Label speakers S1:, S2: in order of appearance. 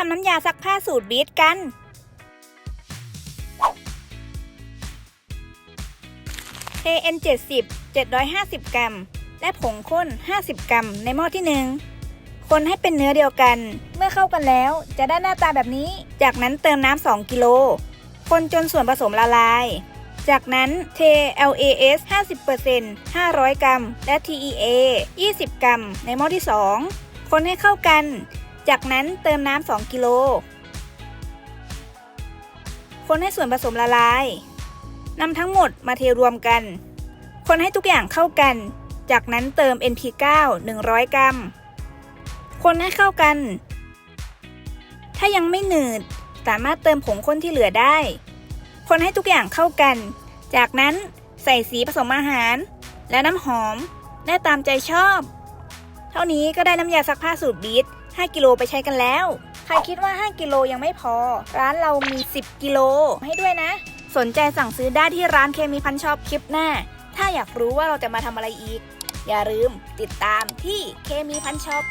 S1: ทำน้ำยาซักผ้าสูตรบีทกัน KN 70 750 กรัม และผงข้น 50 กรัม ในหม้อที่ 1 คนให้เป็นเนื้อเดียวกัน เมื่อเข้ากันแล้วจะได้หน้าตาแบบนี้ จากนั้นเติมน้ำ 2 กิโล คนจนส่วนผสมละลาย จากนั้นเท LAS 50% 500 กรัม และ TEA 20 กรัม ในหม้อที่ 2 คนให้เข้ากัน จากนั้นเติมน้ำ2กิโล คนให้ส่วนผสมละลายนำทั้งหมดมาเทรวมกัน คนให้ทุกอย่างเข้ากัน จากนั้นเติม NP9 100 กรัม คนให้เข้ากัน ถ้ายังไม่หนืด สามารถเติมผงข้นที่เหลือได้ คนให้ทุกอย่างเข้ากัน จากนั้นใส่สีผสมอาหาร และน้ำหอม ได้ตามใจชอบ เท่านี้ก็ได้น้ำยาซักผ้าสูตรบีท5กิโลไปใช้กันแล้ว ใครคิดว่า 5 กิโลยังไม่พอ ร้านเรามี 10 กิโลให้ด้วยนะ สนใจสั่งซื้อได้ที่ร้านเคมีพันชอบคลิปหน้า ถ้าอยากรู้ว่าเราจะมาทำอะไรอีก อย่าลืมติดตามที่เคมีพันชอป